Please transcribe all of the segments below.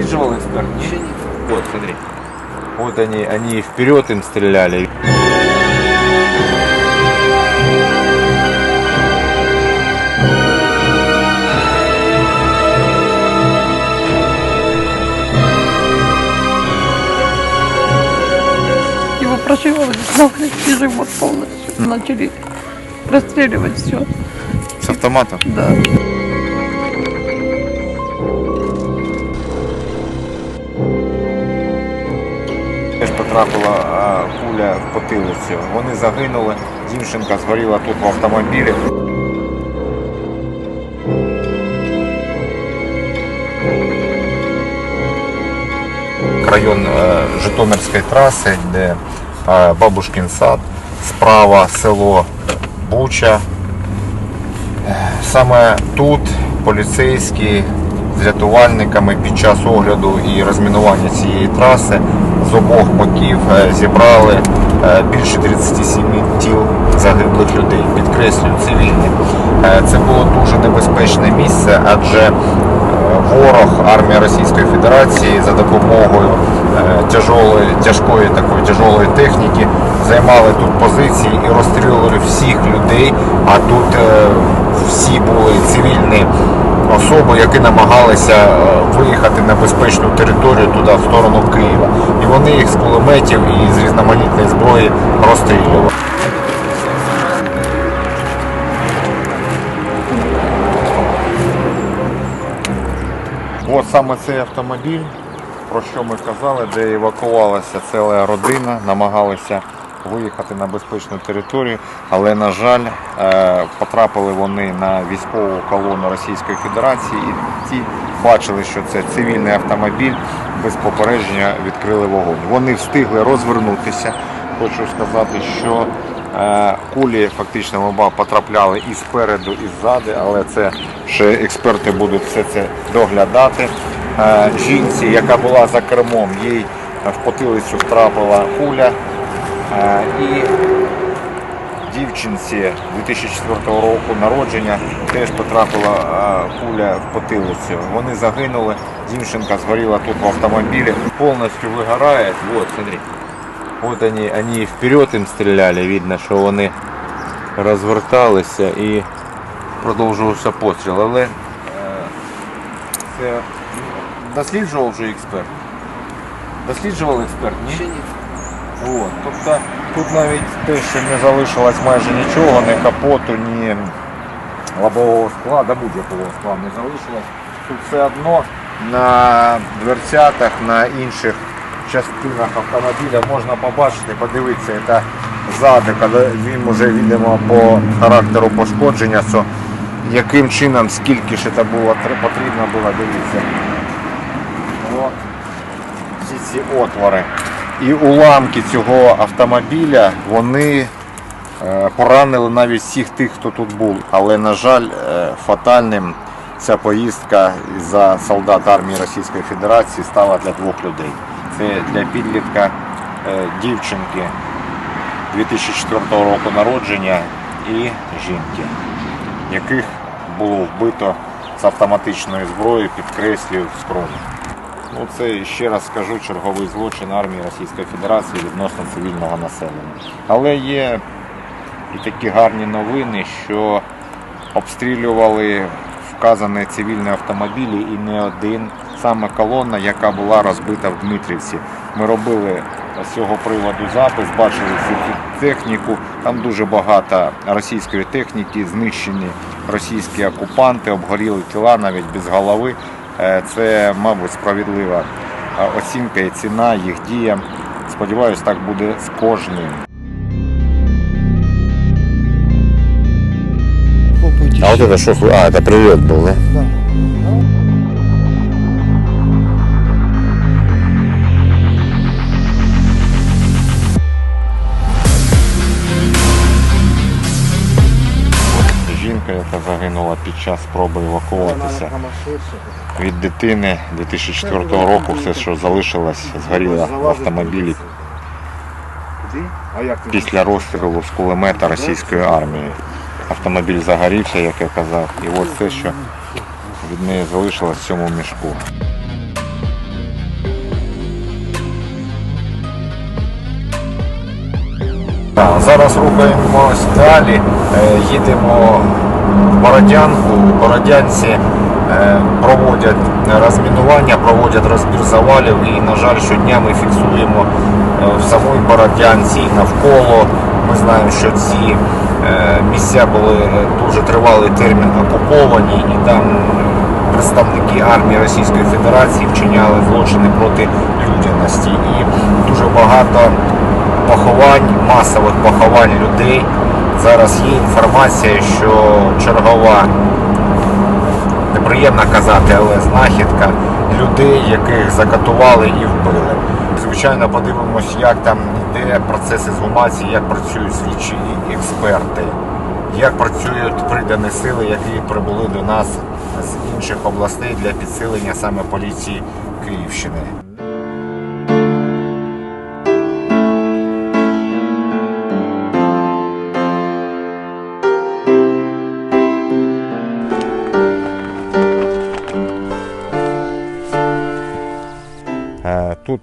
Досліджувал эксперт? Нет? Вот, смотри. Вот они, они вперед им стреляли. Его прошивало нахрен и живот полностью. Начали расстреливать все. С автоматом? Да. Теж потрапила куля в потилицю. Вони загинули. Дівчинка згоріла тут в автомобілі. Район е, Житомирської траси, де е, Бабушкін сад, справа село Буча. Саме тут поліцейські з рятувальниками під час огляду і розмінування цієї траси з обох боків е, зібрали е, більше 37 тіл загиблих людей. Підкреслюю, цивільні. Е, Це було дуже небезпечне місце, адже ворог, армія Російської Федерації за допомогою тяжолої, тяжкої такої тяжолої техніки займали тут позиції і розстрілювали всіх людей. А тут всі були цивільні особи, які намагалися е, виїхати на безпечну територію туди, в сторону Києва. І вони їх з кулеметів і з різноманітної зброї розстрілювали. От саме цей автомобіль, про що ми казали, де евакувалася ціла родина, намагалися виїхати на безпечну територію, але, на жаль, е, потрапили вони на військову колону Російської Федерації і ті бачили, що це цивільний автомобіль, без попередження відкрили вогонь. Вони встигли розвернутися. Хочу сказати, що е, кулі фактично оба потрапляли і спереду, і ззади, але це ще експерти будуть все це доглядати. Е, Жінці, яка була за кермом, їй в потилицю втрапила куля. І дівчинці 2004 року народження теж потрапила куля в потилицю. Вони загинули. Дівчинка згоріла тут в автомобілі. Повністю вигорає. Вот, смотри. Вот они, они вперед им стреляли, видно, що вони розверталися і продовжувався постріл. Але е, це досліджував вже експерт. Досліджував експерт, ні? От, тобто тут навіть те, що не залишилось майже нічого, ні капоту, ні лобового скла, да будь-якого скла не залишилось. Тут все одно на дверцятах, на інших частинах автомобіля можна побачити, подивитися, це ззаду, коли він вже видимо по характеру пошкодження, що яким чином, скільки ж це було потрібно було дивитися. От ці отвори. І уламки цього автомобіля вони е, поранили навіть всіх тих, хто тут був. Але, на жаль, е, фатальним ця поїздка за солдат армії Російської Федерації стала для двох людей. Це для підлітка е, дівчинки 2004 року народження і жінки, яких було вбито з автоматичної зброї, підкреслюю, в скроні. Ну, це ще раз скажу черговий злочин армії Російської Федерації відносно цивільного населення. Але є і такі гарні новини, що обстрілювали вказані цивільні автомобілі і не один. Саме колона, яка була розбита в Дмитрівці. Ми робили з цього приводу запис, бачили цю техніку. Там дуже багато російської техніки, знищені російські окупанти, обгоріли тіла навіть без голови. Е, Це, мабуть, справедлива е, оцінка і ціна їх діям. Сподіваюсь, так буде з кожним. по пути. А вот это что? А, это прилет был, да? Да. жінка, яка загинула під час спроби евакуватися від дитини 2004 року, все, що залишилось, згоріло в автомобілі після розстрілу з кулемета російської армії. Автомобіль загорівся, як я казав, і ось все, що від неї залишилось в цьому мішку. Зараз рухаємось далі, е, їдемо Бородянку. Бородянці е, проводять розмінування, проводять розбір завалів і, на жаль, щодня ми фіксуємо е, в самій Бородянці і навколо. Ми знаємо, що ці е, місця були дуже тривалий термін окуповані і там представники армії Російської Федерації вчиняли злочини проти людяності. І дуже багато поховань, масових поховань людей. Зараз є інформація, що чергова, неприємно казати, але знахідка людей, яких закатували і вбили. Звичайно, подивимось, як там йде процес ексгумації, як працюють слідчі і експерти, як працюють придані сили, які прибули до нас з інших областей для підсилення саме поліції Київщини.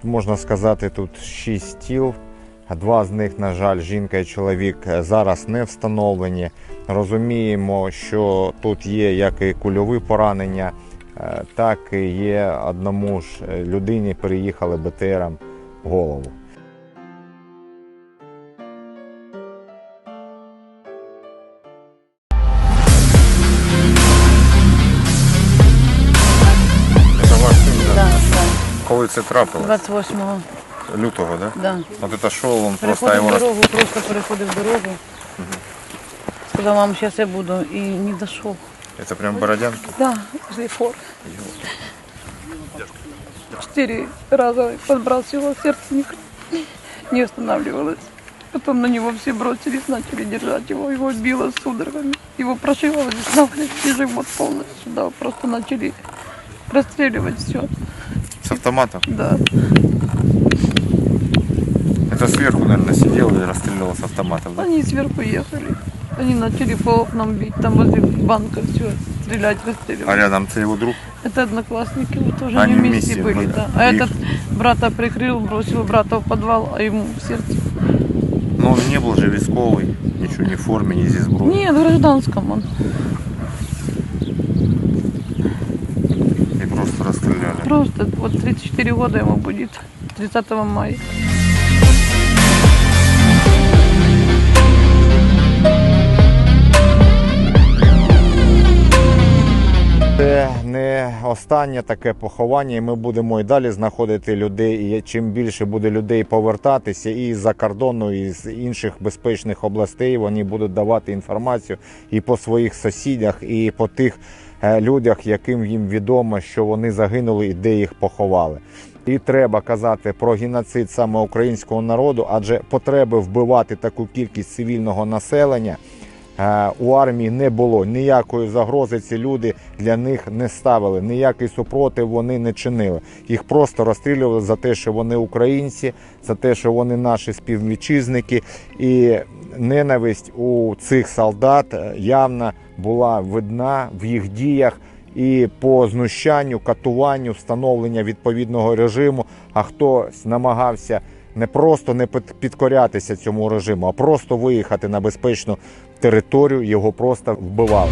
Тут можна сказати, тут шість тіл. Два з них, на жаль, жінка і чоловік е, зараз не встановлені. Розуміємо, що тут є як і кульові поранення, е, так і є одному ж е, людині переїхали БТРом голову. Коли це трапилось? 28-го, Лютого, да? да. От это шел, он просто его... рас- дорогу, просто переходив дорогу. Сказав, мам, зараз я буду. І не дійшов. Это прям Бородянки? Да, возле фор. Четыре раза подбрасывала, сердце не, не останавливалось. Потом на него все бросились, начали держать его, его било судорогами. Его прошивало здесь нахрен и живот полностью, да, просто начали расстреливать все, С автоматом? да. Это сверху, наверное, сидел и расстреливал с автоматом, да? Они сверху ехали, они начали по окнам бить, там возле банка все, стрелять, А расстреливать. рядом это его друг? Это одноклассники, вот тоже Они они вместе, вместе были, были. да. А Их- этот брата прикрыл, бросил брата в подвал, а ему в сердце. Но он не был же рисковый, ничего, ни в форме, ни здесь сброд. Нет, в гражданском он. Просто вот 34 года ему будет, 30 мая. Це не останнє таке поховання, і ми будемо і далі знаходити людей. І чим більше буде людей повертатися і з-за кордону, і з інших безпечних областей, вони будуть давати інформацію і по своїх сусідях, і по тих людях, яким їм відомо, що вони загинули і де їх поховали. І треба казати про геноцид саме українського народу, адже потреби вбивати таку кількість цивільного населення. Е, у армії не було ніякої загрози. Ці люди для них не ставили, ніякий супротив вони не чинили. Їх просто розстрілювали за те, що вони українці, за те, що вони наші співвітчизники, і ненависть у цих солдат е, явно була видна в їх діях. І по знущанню, катуванню, встановлення відповідного режиму, а хтось намагався не просто не під- підкорятися цьому режиму, а просто виїхати на безпечну територію, його просто вбивали.